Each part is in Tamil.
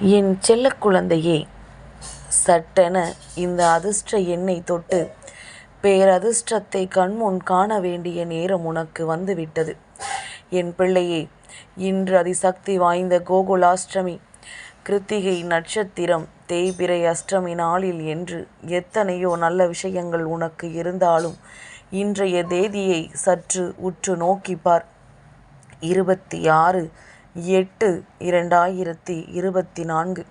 என் செல்ல குழந்தையே சட்டென இந்த அதிர்ஷ்ட எண்ணைத் தொட்டு பேரதிர்ஷ்டத்தை கண்முன் காண வேண்டிய நேரம் உனக்கு வந்துவிட்டது. என் பிள்ளையே இன்று அதிசக்தி வாய்ந்த கோகுலாஷ்டமி கிருத்திகை நட்சத்திரம் தேய்பிரை அஷ்டமி நாளில் என்று எத்தனையோ நல்ல விஷயங்கள் உனக்கு இருந்தாலும் இன்றைய தேதியை சற்று உற்று நோக்கிப்பார் இருபத்தி ஆறு எட்டு இரண்டாயிரத்தி இருபத்தி நான்கு.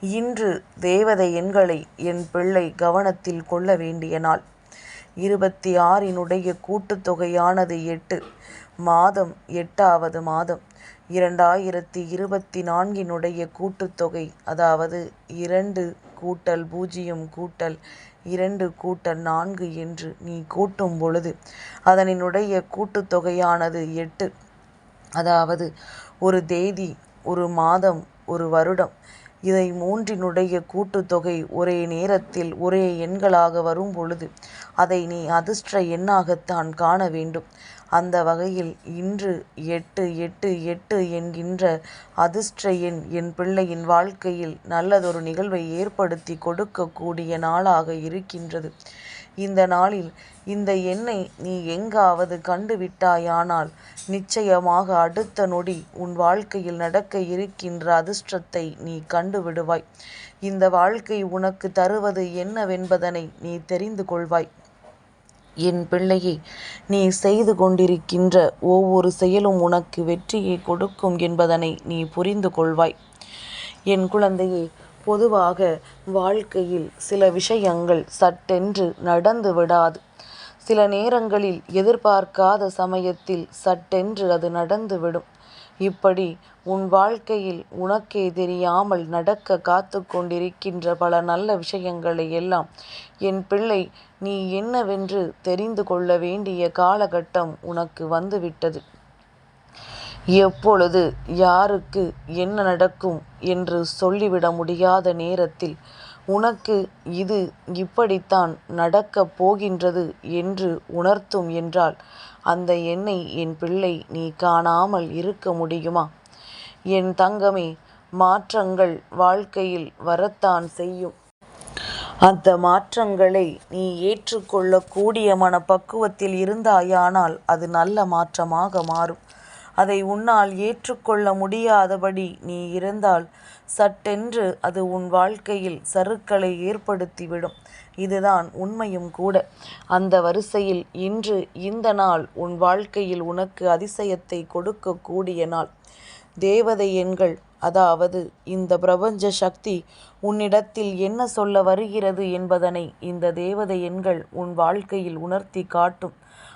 இன்று தேவதை எண்களை என் பிள்ளை கவனத்தில் கொள்ள வேண்டிய நாள். இருபத்தி ஆறினுடைய கூட்டுத்தொகையானது எட்டு. மாதம் எட்டாவது மாதம். இரண்டாயிரத்தி இருபத்தி நான்கினுடைய கூட்டுத்தொகை அதாவது இரண்டு கூட்டல் பூஜ்ஜியம் கூட்டல் இரண்டு கூட்டல் நான்கு என்று நீ கூட்டும் பொழுது அதனினுடைய கூட்டுத்தொகையானது எட்டு. அதாவது ஒரு தேதி ஒரு மாதம் ஒரு வருடம் இதை மூன்றினுடைய கூட்டுத்தொகை ஒரே நேரத்தில் ஒரே எண்களாக வரும் பொழுது அதை நீ அதிர்ஷ்ட எண்ணாகத்தான் காண வேண்டும். அந்த வகையில் இன்று எட்டு எட்டு எட்டு என்கின்ற அதிர்ஷ்ட எண் என் பிள்ளையின் வாழ்க்கையில் நல்லதொரு நிகழ்வை ஏற்படுத்தி கொடுக்கக்கூடிய நாளாக இருக்கின்றது. இந்த நாளில் இந்த எண்ணை நீ எங்காவது கண்டுவிட்டாயானால் நிச்சயமாக அடுத்த நொடி உன் வாழ்க்கையில் நடக்க இருக்கின்ற அதிர்ஷ்டத்தை நீ கண்டுவிடுவாய் இந்த வாழ்க்கை உனக்கு தருவது என்னவென்பதனை நீ தெரிந்து கொள்வாய். என் பிள்ளையே நீ செய்து கொண்டிருக்கின்ற ஒவ்வொரு செயலும் உனக்கு வெற்றியை கொடுக்கும் என்பதனை நீ புரிந்து கொள்வாய். என் குழந்தையே பொதுவாக வாழ்க்கையில் சில விஷயங்கள் சட்டென்று நடந்து விடாது. சில நேரங்களில் எதிர்பார்க்காத சமயத்தில் சட்டென்று அது நடந்துவிடும் இப்படி உன் வாழ்க்கையில் உனக்கே தெரியாமல் நடக்க காத்து கொண்டிருக்கின்ற பல நல்ல விஷயங்களை எல்லாம் என் பிள்ளை நீ என்னவென்று தெரிந்து கொள்ள வேண்டிய காலகட்டம் உனக்கு வந்துவிட்டது. எப்பொழுது யாருக்கு என்ன நடக்கும் என்று சொல்லிவிட முடியாத நேரத்தில் உனக்கு இது இப்படித்தான் நடக்கப் போகின்றது என்று உணர்த்தும் என்றால் அந்த எண்ணை என் பிள்ளை நீ காணாமல் இருக்க முடியுமா? என் தங்கமே மாற்றங்கள் வாழ்க்கையில் வரத்தான் செய்யும். அந்த மாற்றங்களை நீ ஏற்றுக்கொள்ளக்கூடிய மனப்பக்குவத்தில் இருந்தாயானால் அது நல்ல மாற்றமாக மாறும். அதை உன்னால் ஏற்றுக்கொள்ள முடியாதபடி நீ இருந்தால் சட்டென்று அது உன் வாழ்க்கையில் சருக்களை ஏற்படுத்திவிடும் இதுதான் உண்மையும் கூட. அந்த வரிசையில் இன்று இந்த நாள் உன் வாழ்க்கையில் உனக்கு அதிசயத்தை கொடுக்கக்கூடிய நாள். தேவதை எண்கள் அதாவது இந்த பிரபஞ்ச சக்தி உன்னிடத்தில் என்ன சொல்ல வருகிறது என்பதனை இந்த தேவதை எண்கள் உன் வாழ்க்கையில் உணர்த்தி காட்டும்.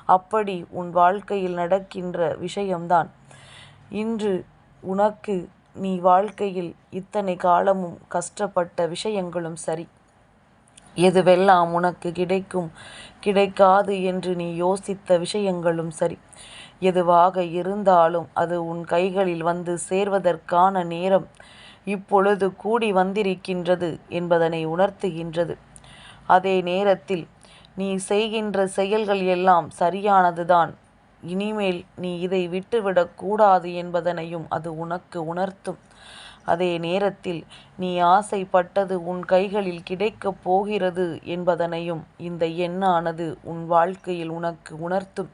அப்படி உன் வாழ்க்கையில் நடக்கின்ற விஷயம்தான் இன்று உனக்கு நீ வாழ்க்கையில் இத்தனை காலமும் கஷ்டப்பட்ட விஷயங்களும் சரி. எதுவெல்லாம் உனக்கு கிடைக்கும் கிடைக்காது என்று நீ யோசித்த விஷயங்களும் சரி. எதுவாக இருந்தாலும் அது உன் கைகளில் வந்து சேர்வதற்கான நேரம் இப்பொழுது கூடி வந்திருக்கின்றது என்பதனை உணர்த்துகின்றது. அதே நேரத்தில் நீ செய்கின்ற செயல்கள் எல்லாம் சரியானதுதான் இனிமேல் நீ இதை விட்டுவிடக் கூடாது என்பதனையும் அது உனக்கு உணர்த்தும். அதே நேரத்தில் நீ ஆசைப்பட்டது உன் கைகளில் கிடைக்கப் போகிறது என்பதனையும் இந்த எண்ணானது உன் வாழ்க்கையில் உனக்கு உணர்த்தும்.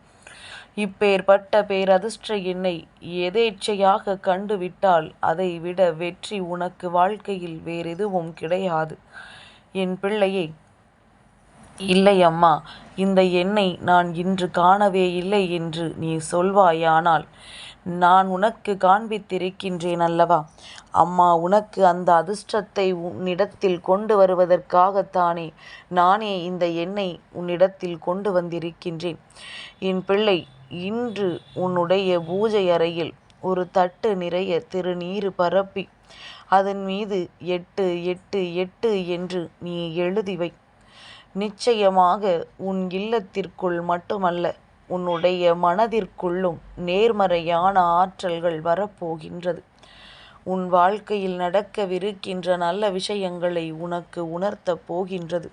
இப்பேற்பட்ட பேரதிர்ஷ்ட எண்ணை எதேச்சையாக கண்டுவிட்டால் அதை அதைவிட வெற்றி உனக்கு வாழ்க்கையில் வேறெதுவும் கிடையாது. என் பிள்ளையை இல்லை அம்மா இந்த எண்ணை நான் இன்று காணவே இல்லை என்று நீ சொல்வாயானால் நான் உனக்கு காண்பித்திருக்கின்றேன் அல்லவா? அம்மா உனக்கு அந்த அதிர்ஷ்டத்தை உன்னிடத்தில் கொண்டு வருவதற்காகத்தானே நானே இந்த எண்ணை உன்னிடத்தில் கொண்டு வந்திருக்கின்றேன். என் பிள்ளை இன்று உன்னுடைய பூஜை அறையில் ஒரு தட்டு நிறைய திருநீர் பரப்பி அதன் மீது எட்டு எட்டு எட்டு என்று நீ எழுதி வை. நிச்சயமாக உன் இல்லத்திற்குள் மட்டுமல்ல உன்னுடைய மனதிற்குள்ளும் நேர்மறையான ஆற்றல்கள் வரப்போகின்றது. உன் வாழ்க்கையில் நடக்கவிருக்கின்ற நல்ல விஷயங்களை உனக்கு உணர்த்தப் போகின்றது.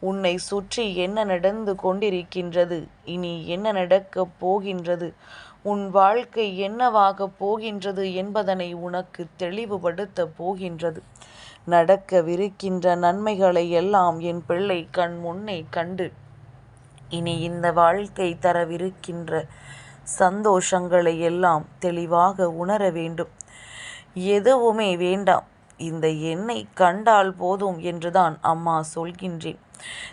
உன்னை சுற்றி என்ன நடந்து கொண்டிருக்கின்றது இனி என்ன நடக்கப் போகின்றது உன் வாழ்க்கை என்னவாகப் போகின்றது என்பதனை உனக்கு தெளிவுபடுத்தப் போகின்றது. நடக்கவிருக்கின்ற நன்மைகளை எல்லாம் என் பிள்ளை கண் முன்னே கண்டு இனி இந்த வாழ்க்கை தரவிருக்கின்ற சந்தோஷங்களை எல்லாம் தெளிவாக உணர வேண்டும். எதுவுமே வேண்டாம் இந்த எண்ணை கண்டால் போதும் என்றுதான் அம்மா சொல்கின்றேன்.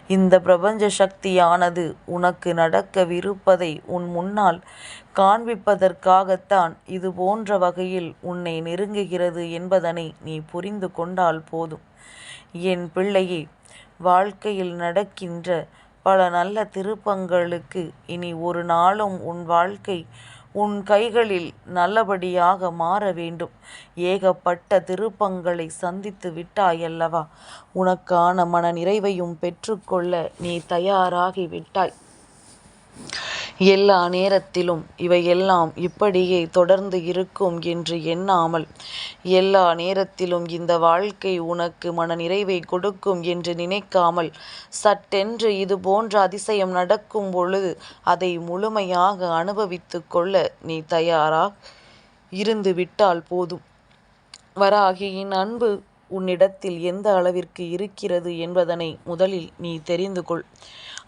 இந்த பிரபஞ்ச சக்தியானது உனக்கு நடக்கவிருப்பதை உன் முன்னால் காண்பிப்பதற்காகத்தான் இது போன்ற வகையில் உன்னை நெருங்குகிறது என்பதனை நீ புரிந்து கொண்டால் போதும். என் பிள்ளையே வாழ்க்கையில் நடக்கின்ற பல நல்ல திருப்பங்களுக்கு இனி ஒரு நாளும் உன் வாழ்க்கை உன் கைகளில் நல்லபடியாக மாற வேண்டும். ஏகப்பட்ட திருப்பங்களை சந்தித்து விட்டாயல்லவா உனக்கான மன நிறைவையும் பெற்றுக்கொள்ள நீ தயாராகி விட்டாய். எல்லா நேரத்திலும் இவையெல்லாம் இப்படியே தொடர்ந்து இருக்கும் என்று எண்ணாமல் எல்லா நேரத்திலும் இந்த வாழ்க்கை உனக்கு மன நிறைவை கொடுக்கும் என்று நினைக்காமல் சட்டென்று இது போன்ற அதிசயம் நடக்கும் பொழுது அதை முழுமையாக அனுபவித்து கொள்ள நீ தயாராக இருந்து விட்டால் போதும். வராகியின் அன்பு உன்னிடத்தில் எந்த அளவிற்கு இருக்கிறது என்பதனை முதலில் நீ தெரிந்து கொள்.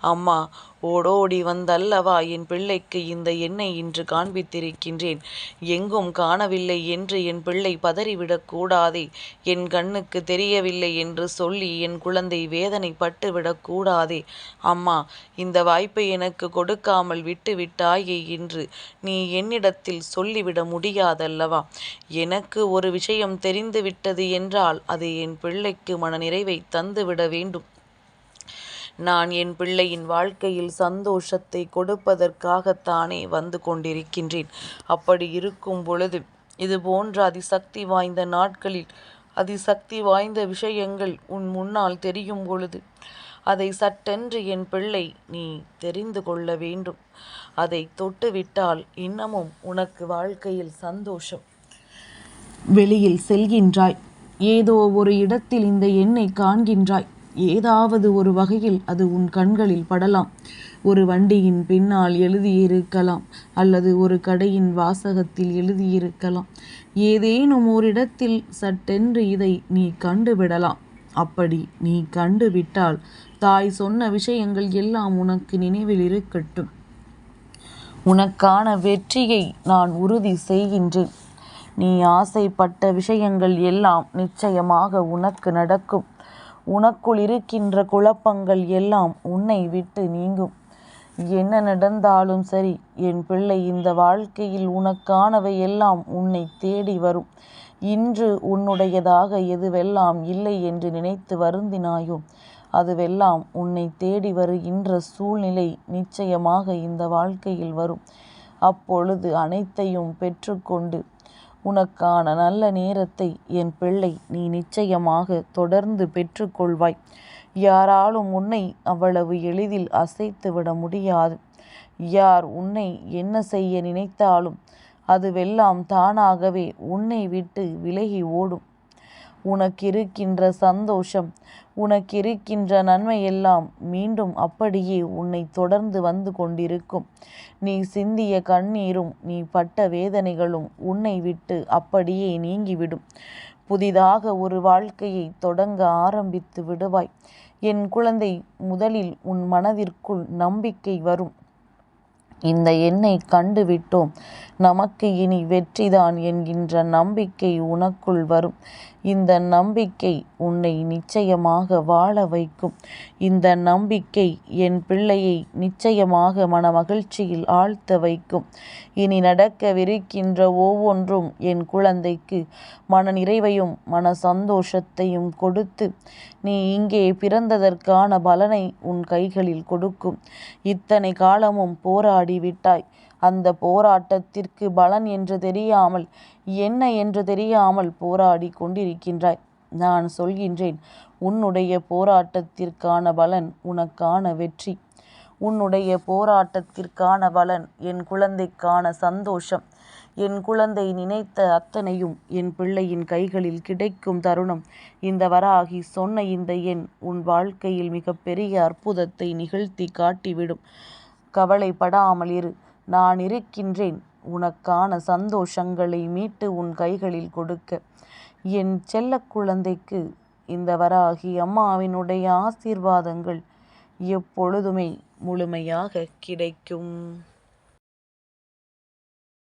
அம்மா ஓடோடி வந்தல்லவா என் பிள்ளைக்கு இந்த எண்ணை இன்று காண்பித்திருக்கின்றேன். எங்கும் காணவில்லை என்று என் பிள்ளை பதறிவிடக் கூடாதே. என் கண்ணுக்கு தெரியவில்லை என்று சொல்லி என் குழந்தை வேதனைப்பட்டுவிடக் விடக்கூடாதே அம்மா இந்த வாய்ப்பை எனக்கு கொடுக்காமல் விட்டுவிட்டாயே என்று நீ என்னிடத்தில் சொல்லிவிட முடியாதல்லவா. எனக்கு ஒரு விஷயம் தெரிந்துவிட்டது என்றால் அது என் பிள்ளைக்கு மன நிறைவை தந்துவிட வேண்டும். நான் என் பிள்ளையின் வாழ்க்கையில் சந்தோஷத்தை கொடுப்பதற்காகத்தானே வந்து கொண்டிருக்கின்றேன். அப்படி இருக்கும் பொழுது இது போன்ற அதிசக்தி வாய்ந்த நாட்களில் அதிசக்தி வாய்ந்த விஷயங்கள் உன் முன்னால் தெரியும் பொழுது அதை சட்டென்று என் பிள்ளை நீ தெரிந்து கொள்ள வேண்டும். அதை தொட்டுவிட்டால் இன்னமும் உனக்கு வாழ்க்கையில் சந்தோஷம். வெளியில் செல்கின்றாய். ஏதோ ஒரு இடத்தில் இந்த எண்ணை காண்கின்றாய். ஏதாவது ஒரு வகையில் அது உன் கண்களில் படலாம். ஒரு வண்டியின் பின்னால் எழுதியிருக்கலாம் அல்லது ஒரு கடையின் வாசகத்தில் எழுதியிருக்கலாம். ஏதேனும் ஓரிடத்தில் சட்டென்று இதை நீ கண்டுவிடலாம். அப்படி நீ கண்டுவிட்டால் தாய் சொன்ன விஷயங்கள் எல்லாம் உனக்கு நினைவில் இருக்கட்டும். உனக்கான வெற்றியை நான் உறுதி செய்கின்றேன். நீ ஆசைப்பட்ட விஷயங்கள் எல்லாம் நிச்சயமாக உனக்கு நடக்கும். உனக்குள் இருக்கின்ற குழப்பங்கள் எல்லாம் உன்னை விட்டு நீங்கும். என்ன நடந்தாலும் சரி என் பிள்ளை இந்த வாழ்க்கையில் உனக்கானவை எல்லாம் உன்னை தேடி வரும். இன்று உன்னுடையதாக எதுவெல்லாம் இல்லை என்று நினைத்து வருந்தினாயோ அதுவெல்லாம் உன்னை தேடி வருகின்ற சூழ்நிலை நிச்சயமாக இந்த வாழ்க்கையில் வரும். அப்பொழுது அனைத்தையும் பெற்றுக்கொண்டு உனக்கான நல்ல நேரத்தை என் பிள்ளை நீ நிச்சயமாக தொடர்ந்து பெற்றுக்கொள்வாய் யாராலும் உன்னை அவ்வளவு எளிதில் அசைத்துவிட முடியாது. யார் உன்னை என்ன செய்ய நினைத்தாலும் அதுவெல்லாம் தானாகவே உன்னை விட்டு விலகி ஓடும். உனக்கிருக்கின்ற சந்தோஷம் உனக்கிருக்கின்ற நன்மையெல்லாம் மீண்டும் அப்படியே உன்னை தொடர்ந்து வந்து கொண்டிருக்கும். நீ சிந்திய கண்ணீரும் நீ பட்ட வேதனைகளும் உன்னை விட்டு அப்படியே நீங்கிவிடும். புதிதாக ஒரு வாழ்க்கையை தொடங்க ஆரம்பித்து விடுவாய். என் குழந்தை முதலில் உன் மனதிற்குள் நம்பிக்கை வரும். இந்த எண்ணை கண்டுவிட்டோம் நமக்கு இனி வெற்றிதான் என்கின்ற நம்பிக்கை உனக்குள் வரும். இந்த நம்பிக்கை உன்னை நிச்சயமாக வாழ வைக்கும். இந்த நம்பிக்கை என் பிள்ளையை நிச்சயமாக மனமகிழ்ச்சியில் ஆழ்த்த வைக்கும். இனி நடக்கவிருக்கின்ற ஒவ்வொன்றும் என் குழந்தைக்கு மன நிறைவையும் மன சந்தோஷத்தையும் கொடுத்து நீ இங்கே பிறந்ததற்கான பலனை உன் கைகளில் கொடுக்கும். இத்தனை காலமும் போராடி விட்டாய். அந்த போராட்டத்திற்கு பலன் என்று தெரியாமல் என்ன என்று தெரியாமல் போராடிக் கொண்டிருக்கின்றாய். நான் சொல்கின்றேன் உன்னுடைய போராட்டத்திற்கான பலன் உனக்கான வெற்றி. உன்னுடைய போராட்டத்திற்கான பலன் என் குழந்தைக்கான சந்தோஷம். என் குழந்தை நினைத்த அத்தனையும் என் பிள்ளையின் கைகளில் கிடைக்கும் தருணம் இந்த வராகி சொன்ன இந்த எண் உன் வாழ்க்கையில் மிகப்பெரிய அற்புதத்தை நிகழ்த்தி காட்டிவிடும். கவலைப்படாமல் இரு. நான் இருக்கின்றேன். உனக்கான சந்தோஷங்களை மீட்டு உன் கைகளில் கொடுக்க என் செல்ல குழந்தைக்கு இந்த வராகி அம்மாவினுடைய ஆசீர்வாதங்கள் எப்பொழுதுமே முழுமையாக கிடைக்கும்